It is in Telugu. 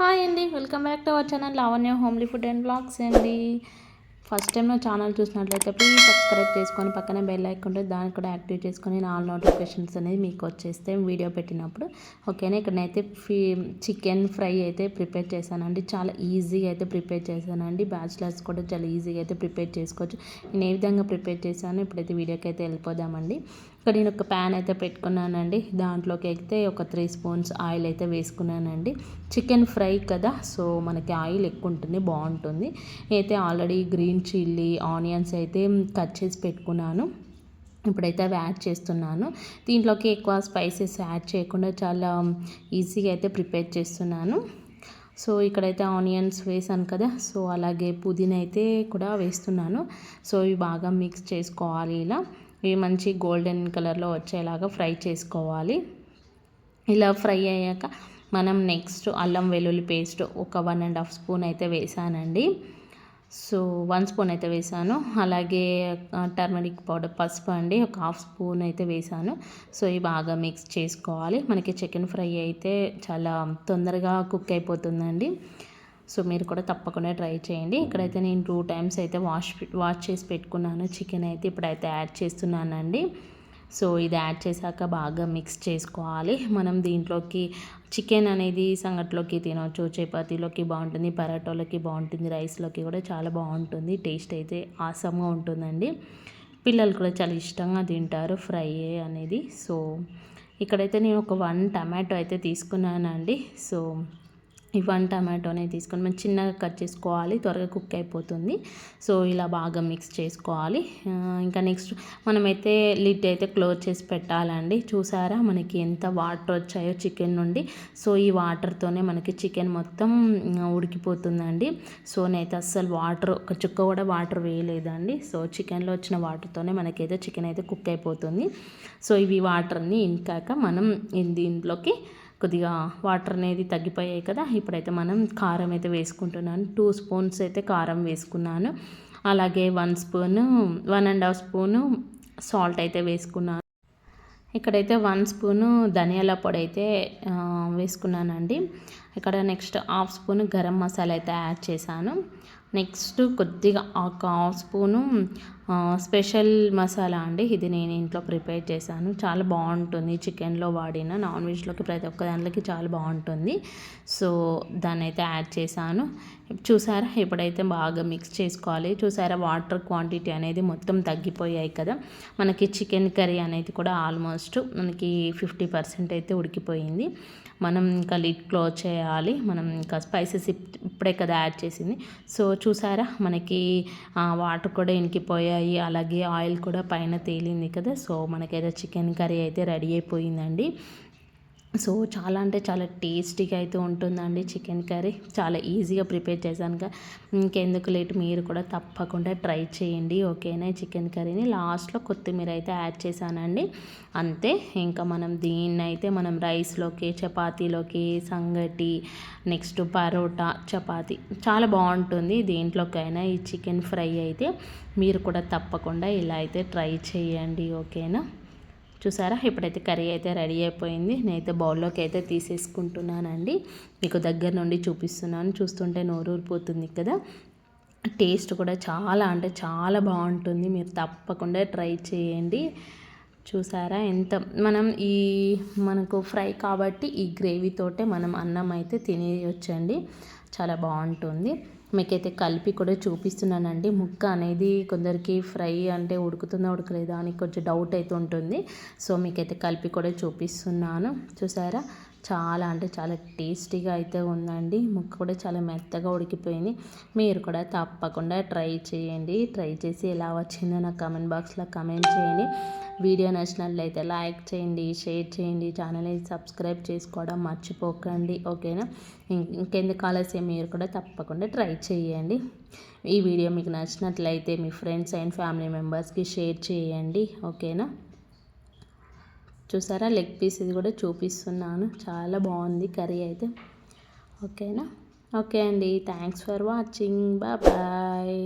హాయ్ అండి welcome back to our channel Lavanya homely food and blogs అండి. ఫస్ట్ టైం నా ఛానల్ చూసినట్లయితే ప్లీజ్ సబ్స్క్రైబ్ చేసుకొని పక్కనే బెల్ ఐకాన్ దాన్ని కూడా యాక్టివ్ చేసుకొని నా నోటిఫికేషన్స్ అనేది మీకు వచ్చేస్తే వీడియో పెట్టినప్పుడు. ఓకేనా ఇక్కడనైతే ఫీ చికెన్ ఫ్రై అయితే ప్రిపేర్ చేశానండి. చాలా ఈజీగా అయితే ప్రిపేర్ చేశానండి. బ్యాచిలర్స్ కూడా చాలా ఈజీగా అయితే ప్రిపేర్ చేసుకోవచ్చు. నేను ఏ విధంగా ప్రిపేర్ చేశాను ఇప్పుడైతే వీడియోకి అయితే వెళ్ళిపోదామండి. ఇక్కడ నేను ఒక ప్యాన్ అయితే పెట్టుకున్నానండి. దాంట్లోకి అయితే ఒక త్రీ స్పూన్స్ ఆయిల్ అయితే వేసుకున్నానండి. చికెన్ ఫ్రై కదా సో మనకి ఆయిల్ ఎక్కువ ఉంటుంది బాగుంటుంది. అయితే ఆల్రెడీ గ్రీన్ చిల్లీ ఆనియన్స్ అయితే కట్ చేసి పెట్టుకున్నాను. ఇప్పుడైతే అవి యాడ్ చేస్తున్నాను. దీంట్లోకి ఎక్కువ స్పైసెస్ యాడ్ చేయకుండా చాలా ఈజీగా అయితే ప్రిపేర్ చేస్తున్నాను. సో ఇక్కడైతే ఆనియన్స్ వేసాను కదా సో అలాగే పుదీనా అయితే కూడా వేస్తున్నాను. సో ఇవి బాగా మిక్స్ చేసుకోవాలి ఇలా. ఇవి మంచి గోల్డెన్ కలర్లో వచ్చేలాగా ఫ్రై చేసుకోవాలి. ఇలా ఫ్రై అయ్యాక మనం నెక్స్ట్ అల్లం వెల్లుల్లి పేస్ట్ ఒక వన్ అండ్ హాఫ్ స్పూన్ అయితే వేసానండి. సో వన్ స్పూన్ అయితే వేసాను. అలాగే టర్మరిక్ పౌడర్ పసుపు అండి ఒక హాఫ్ స్పూన్ అయితే వేసాను. సో ఇవి బాగా మిక్స్ చేసుకోవాలి. మనకి చికెన్ ఫ్రై అయితే చాలా తొందరగా కుక్ అయిపోతుందండి. సో మీరు కూడా తప్పకుండా ట్రై చేయండి. ఇక్కడైతే నేను టూ టైమ్స్ అయితే వాష్ వాష్ చేసి పెట్టుకున్నాను. చికెన్ అయితే ఇప్పుడైతే యాడ్ చేస్తున్నానండి. సో ఇది యాడ్ చేశాక బాగా మిక్స్ చేసుకోవాలి. మనం దీంట్లోకి చికెన్ అనేది సంగట్లోకి తినవచ్చు చపాతీలోకి బాగుంటుంది పరాటోలకి బాగుంటుంది రైస్లోకి కూడా చాలా బాగుంటుంది. టేస్ట్ అయితే ఆసమ్గా ఉంటుందండి. పిల్లలు కూడా చాలా ఇష్టంగా తింటారు ఫ్రై అనేది. సో ఇక్కడైతే నేను ఒక వన్ టమాటో అయితే తీసుకున్నానండి. సో ఈ వన్ టమాటోని తీసుకొని మనం చిన్నగా కట్ చేసుకోవాలి త్వరగా కుక్ అయిపోతుంది. సో ఇలా బాగా మిక్స్ చేసుకోవాలి. ఇంకా నెక్స్ట్ మనమైతే లిడ్ అయితే క్లోజ్ చేసి పెట్టాలండి. చూసారా మనకి ఎంత వాటర్ వచ్చాయో చికెన్ నుండి. సో ఈ వాటర్తోనే మనకి చికెన్ మొత్తం ఉడికిపోతుందండి. సో నేనైతే అస్సలు వాటర్ ఒక చుక్క కూడా వాటర్ వేయలేదండి. సో చికెన్లో వచ్చిన వాటర్తోనే మనకైతే చికెన్ అయితే కుక్ అయిపోతుంది. సో ఇవి వాటర్ని ఇంకాక మనం దీంట్లోకి కొద్దిగా వాటర్ అనేది తగ్గిపోయాయి కదా. ఇప్పుడైతే మనం కారం అయితే వేసుకుంటున్నాను. టూ స్పూన్స్ అయితే కారం వేసుకున్నాను. అలాగే one spoon one and half spoon salt అయితే వేసుకున్నాను. ఇక్కడైతే వన్ స్పూను ధనియాల పొడి అయితే వేసుకున్నానండి. ఇక్కడ next half spoon garam masala అయితే యాడ్ చేశాను. నెక్స్ట్ కొద్దిగా ఒక హాఫ్ స్పూను స్పెషల్ మసాలా అండి. ఇది నేను ఇంట్లో ప్రిపేర్ చేశాను. చాలా బాగుంటుంది. చికెన్లో వాడిన నాన్ వెజ్లోకి ప్రతి ఒక్క దాంట్లోకి చాలా బాగుంటుంది. సో దాన్ని అయితే యాడ్ చేశాను. చూసారా? ఇప్పుడైతే బాగా మిక్స్ చేసుకోవాలి చూసారా? వాటర్ క్వాంటిటీ అనేది మొత్తం తగ్గిపోయాయి కదా? మనకి చికెన్ కర్రీ అనేది కూడా ఆల్మోస్ట్ మనకి ఫిఫ్టీ పర్సెంట్ అయితే ఉడికిపోయింది. మనం ఇంకా లిడ్ క్లోజ్ చేయాలి. మనం ఇంకా స్పైసెస్ ఇప్పుడే కదా యాడ్ చేసింది. సో చూసారా? మనకి వాటర్ కూడా ఇంకిపోయాయి అలాగే ఆయిల్ కూడా పైన తేలింది కదా. సో మనకైతే చికెన్ కర్రీ అయితే రెడీ అయిపోయిందండి. సో చాలా అంటే చాలా టేస్టీగా అయితే ఉంటుందండి చికెన్ కర్రీ. చాలా ఈజీగా ప్రిపేర్ చేశాను ఇంకెందుకు లేట్ మీరు కూడా తప్పకుండా ట్రై చేయండి ఓకేనా? చికెన్ కర్రీని లాస్ట్లో కొత్తిమీర అయితే యాడ్ చేశానండి. అంతే ఇంకా మనం దీన్ని అయితే మనం రైస్లోకి చపాతీలోకి సంగటి నెక్స్ట్ పరోటా చపాతీ చాలా బాగుంటుంది దేంట్లోకైనా ఈ చికెన్ ఫ్రై అయితే. మీరు కూడా తప్పకుండా ఇలా అయితే ట్రై చేయండి ఓకేనా? చూసారా? ఇప్పుడైతే కర్రీ అయితే రెడీ అయిపోయింది. నేనైతే బౌల్లోకి అయితే తీసేసుకుంటున్నానండి. మీకు దగ్గర నుండి చూపిస్తున్నాను. చూస్తుంటే నోరూరిపోతుంది కదా? టేస్ట్ కూడా చాలా అంటే చాలా బాగుంటుంది. మీరు తప్పకుండా ట్రై చేయండి. చూసారా? ఎంత మనం ఈ మనకు ఫ్రై కాబట్టి ఈ గ్రేవీతోటే మనం అన్నం అయితే తినేయొచ్చండి. చాలా బాగుంటుంది. మీకైతే కలిపి కూడా చూపిస్తున్నానండి. ముక్క అనేది కొందరికి ఫ్రై అంటే ఉడుకుతుందా ఉడకలేదా అని కొంచెం డౌట్ అయితే ఉంటుంది. సో మీకైతే కలిపి కూడా చూపిస్తున్నాను. చూసారా? చాలా అంటే చాలా టేస్టీగా అయితే ఉందండి. ముక్క కూడా చాలా మెత్తగా ఉడికిపోయింది. మీరు కూడా తప్పకుండా ట్రై చేయండి. ట్రై చేసి ఎలా వచ్చిందో నాకు కమెంట్ బాక్స్లో కమెంట్ చేయండి. వీడియో నచ్చినట్లయితే లైక్ చేయండి షేర్ చేయండి ఛానల్ని సబ్స్క్రైబ్ చేసుకోవడం మర్చిపోకండి. ఓకేనా? ఇంకెందుకు ఆలస్యం? మీరు కూడా తప్పకుండా ట్రై చేయండి. ఈ వీడియో మీకు నచ్చినట్లయితే మీ ఫ్రెండ్స్ అండ్ ఫ్యామిలీ మెంబర్స్కి షేర్ చేయండి. ఓకేనా? చూసారా? లెగ్ పీస్ ఇది కూడా చూపిస్తున్నాను. చాలా బాగుంది కర్రీ అయితే. ఓకేనా? ఓకే అండి. Thanks for watching bye